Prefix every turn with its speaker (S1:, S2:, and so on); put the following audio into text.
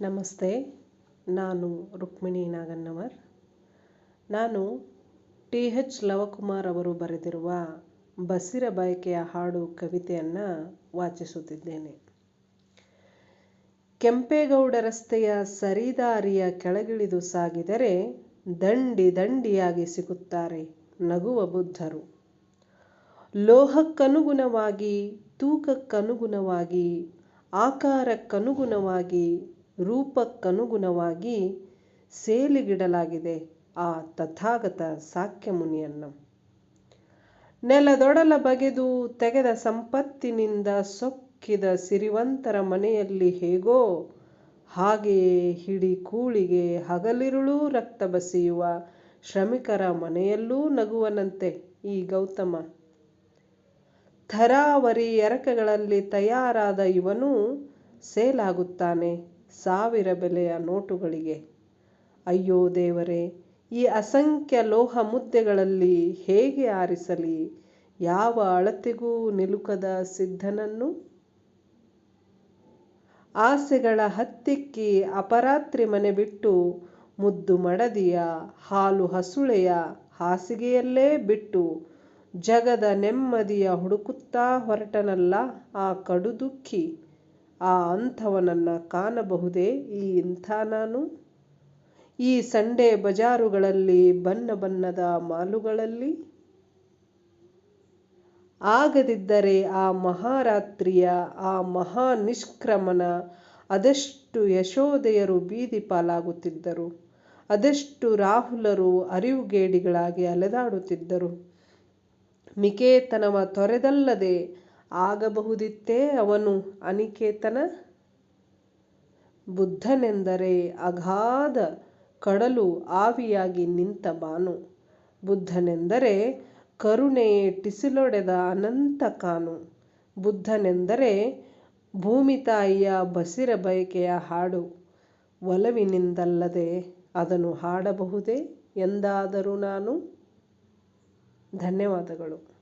S1: ನಮಸ್ತೆ, ನಾನು ರುಕ್ಮಿಣಿ ನಾಗನ್ನವರ್ ನಾನು ಟಿ. ಎಚ್. ಲವಕುಮಾರ್ ಅವರು ಬರೆದಿರುವ ಬಸಿರ ಬಯಕೆಯ ಹಾಡು ಕವಿತೆಯನ್ನು ವಾಚಿಸುತ್ತಿದ್ದೇನೆ. ಕೆಂಪೇಗೌಡ ರಸ್ತೆಯ ಸರಿದಾರಿಯ ಕೆಳಗಿಳಿದು ಸಾಗಿದರೆ ದಂಡಿ ದಂಡಿಯಾಗಿ ಸಿಗುತ್ತಾರೆ ನಗುವ ಬುದ್ಧರು. ಲೋಹಕ್ಕನುಗುಣವಾಗಿ, ತೂಕಕ್ಕನುಗುಣವಾಗಿ, ಆಕಾರಕ್ಕನುಗುಣವಾಗಿ ರೂಪಕ್ಕನುಗುಣವಾಗಿ ಸೇಲಿಗಿಡಲಾಗಿದೆ ಆ ತಥಾಗತ ಸಾಕ್ಯಮುನಿಯನ್ನು. ನೆಲದೊಡಲ ಬಗೆದು ತೆಗೆದ ಸಂಪತ್ತಿನಿಂದ ಸೊಕ್ಕಿದ ಸಿರಿವಂತರ ಮನೆಯಲ್ಲಿ ಹೇಗೋ ಹಾಗೆಯೇ ಹಿಡಿ ಕೂಳಿಗೆ ಹಗಲಿರುಳೂ ರಕ್ತ ಬಸಿಯುವ ಶ್ರಮಿಕರ ಮನೆಯಲ್ಲೂ ನಗುವನಂತೆ ಈ ಗೌತಮ. ಥರಾವರಿ ಎರಕಗಳಲ್ಲಿ ತಯಾರಾದ ಇವನು ಸೇಲಾಗುತ್ತಾನೆ. ಸಾವಿರ ಬೆಲೆಯ ನೋಟುಗಳಿಗೆ. ಅಯ್ಯೋ ದೇವರೇ, ಈ ಅಸಂಖ್ಯ ಲೋಹ ಮುದ್ದೆಗಳಲ್ಲಿ ಹೇಗೆ ಆರಿಸಲಿ? ಯಾವ ಅಳತೆಗೂ ನಿಲುಕದ ಸಿದ್ಧನನ್ನು? ಆಸೆಗಳ ಹತ್ತಿಕ್ಕಿ ಅಪರಾತ್ರಿ ಮನೆ ಬಿಟ್ಟು ಮುದ್ದು ಮಡದಿಯ, ಹಾಲು ಹಸುಳೆಯ ಹಾಸಿಗೆಯಲ್ಲೇ ಬಿಟ್ಟು ಜಗದ ನೆಮ್ಮದಿಯ ಹುಡುಕುತ್ತಾ ಹೊರಟನಲ್ಲ ಆ ಕಡು ದುಃಖಿ ಆ ಅಂಥವನನ್ನು ಕಾಣಬಹುದೇ ಈ ಇಂಥ ನಾನು? ಈ ಸಂಡೇ ಬಜಾರುಗಳಲ್ಲಿ, ಬಣ್ಣ ಬಣ್ಣದ ಮಾಲುಗಳಲ್ಲಿ? ಆಗದಿದ್ದರೆ ಆ ಮಹಾರಾತ್ರಿಯ, ಆ ಮಹಾ ನಿಷ್ಕ್ರಮಣ ಅದೆಷ್ಟು ಯಶೋದೆಯರು ಬೀದಿ ಪಾಲಾಗುತ್ತಿದ್ದರು. ಅದೆಷ್ಟು ರಾಹುಲರು ಅರಿವುಗೇಡಿಗಳಾಗಿ ಅಲೆದಾಡುತ್ತಿದ್ದರು. ಮಿಕೇತನವ ತೊರೆದಲ್ಲದೆ ಆಗಬಹುದಿತ್ತೇ ಅವನು ಅನಿಕೇತನ? ಬುದ್ಧನೆಂದರೆ ಅಗಾಧ ಕಡಲು ಆವಿಯಾಗಿ ನಿಂತ ಬಾನು. ಬುದ್ಧನೆಂದರೆ ಕರುಣೆಯೇ ಟಿಸಿಲೊಡೆದ ಅನಂತ ಕಾನು. ಬುದ್ಧನೆಂದರೆ ಭೂಮಿ ತಾಯಿಯ ಬಸಿರ ಬಯಕೆಯ ಹಾಡು. ಒಲವಿನಿಂದಲ್ಲದೆ ಅದನ್ನು ಹಾಡಬಹುದೇ ಎಂದಾದರೂ ನಾನು? ಧನ್ಯವಾದಗಳು.